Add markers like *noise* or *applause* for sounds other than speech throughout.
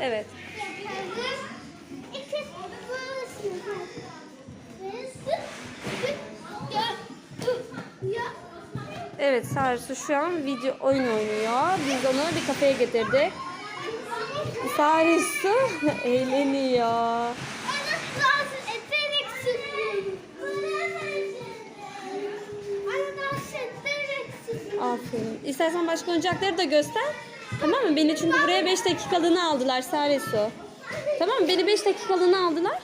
Evet. Evet Sarsu şu an video oyun oynuyor. Biz onu bir kafeye getirdik. Sarsu *laughs* eğleniyor. Aferin. İstersen başka oyuncakları da göster. Tamam mı? Beni çünkü buraya 5 dakikalığına aldılar Sarsu. Tamam mı? Beni 5 dakikalığına aldılar.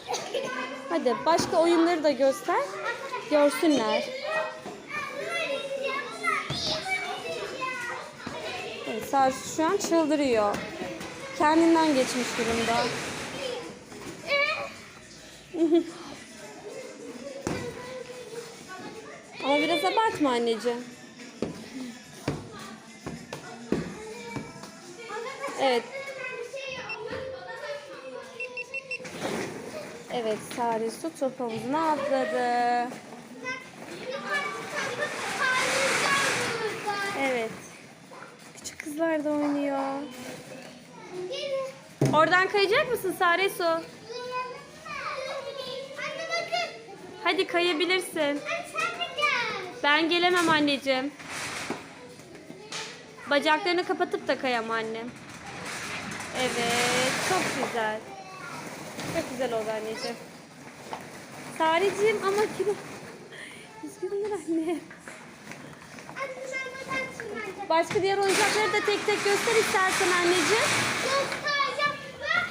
Hadi başka oyunları da göster. Görsünler. Evet, Sarsu şu an çıldırıyor. Kendinden geçmiş durumda. *laughs* Ama biraz abartma anneciğim. Evet. Evet, Sare su top havuzuna atladı. Evet. Küçük kızlar da oynuyor. Oradan kayacak mısın Sare su? Hadi kayabilirsin. Ben gelemem anneciğim. Bacaklarını kapatıp da kayam annem. Evet, çok güzel. Çok güzel oldu anneciğim. Sareciğim ama kilo... Üzgünüm anne. Başka diğer oyuncakları da tek tek göster istersen anneciğim.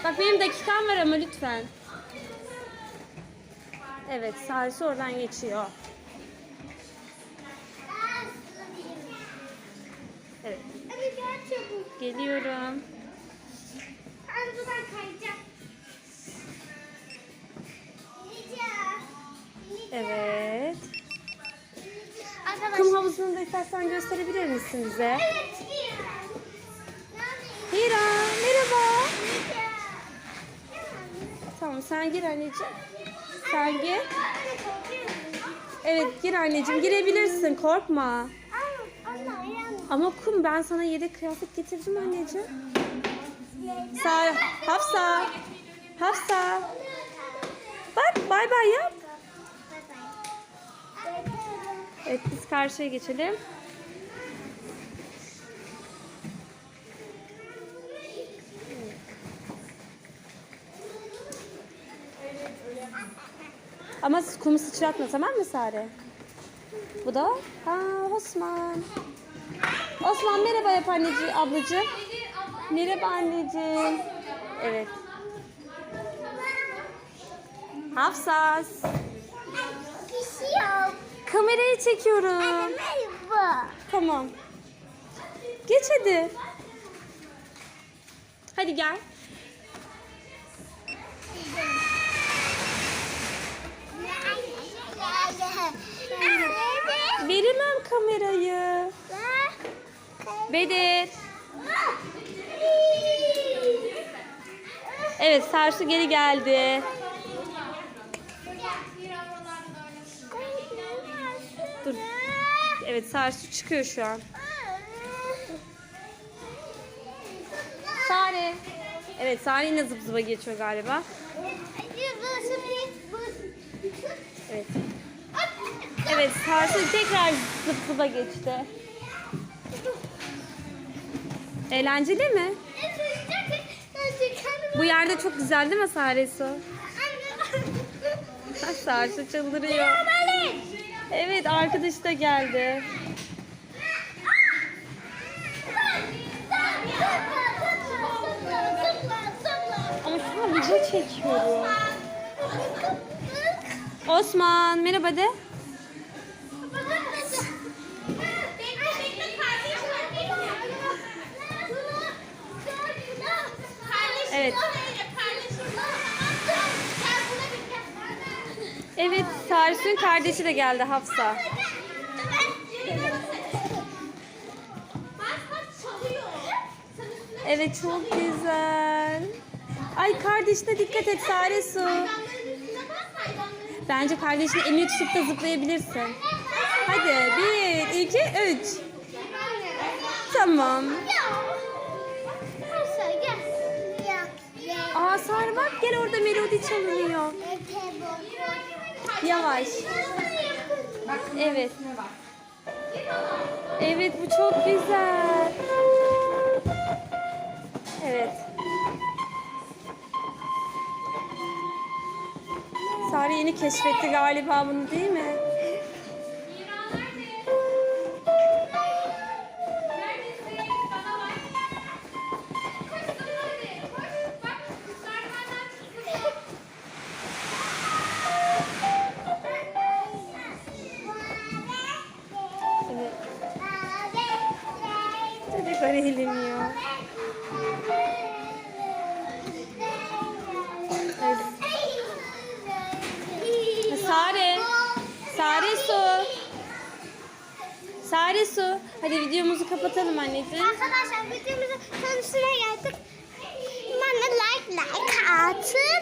Bak benim dakikam var ama lütfen. Evet, Sarısı oradan geçiyor. Evet, geliyorum. Ben buradan kayacağım. İneceğim. İneceğim. Evet. Arkadaşlar. Kum havuzunu da istersen gösterebilir misin bize? Evet Hira, merhaba. Tamam sen gir anneciğim. Sen gir. Evet gir anneciğim girebilirsin korkma. Ama kum ben sana yedek kıyafet getirdim anneciğim. Sar, Hafsa. Hafsa. Bak bay bay yap. Evet biz karşıya geçelim. Ama kumu sıçratma tamam mı Sare? Bu da ha, Osman. Osman merhaba yap anneciğim, ablacığım. Merhaba anneciğim. Evet. Hafsas. Kişi yok. Kamerayı çekiyorum. Merhaba. Tamam. Geç hadi. Hadi gel. Veremem kamerayı. Bedir. Evet Sarsu geri geldi. Dur. Evet Sarsu çıkıyor şu an. Sare. Evet Sare yine zıp zıpa geçiyor galiba. Evet. Evet Sarsu tekrar zıp zıpa geçti. Eğlenceli mi? Bu yerde çok güzel değil mi Sare Su? Sarsu çıldırıyor. Evet arkadaş da geldi. Ama şu an video çekiyorum. Osman merhaba de. Evet. Evet Sarsu'nun kardeşi de geldi Hafsa. Evet çok güzel. Ay kardeşine dikkat et Sare Su. Bence kardeşini elini tutup da zıplayabilirsin. Hadi bir, iki, üç. Tamam. Gel orada melodi çalınıyor. Yavaş. Evet. Evet bu çok güzel. Evet. Sare yeni keşfetti galiba bunu değil mi? Çocuklar eğleniyor. Sare. Sare su. Sare su. Hadi videomuzu kapatalım anneciğim. Arkadaşlar videomuzu sonuna geldik. Bana like like atın.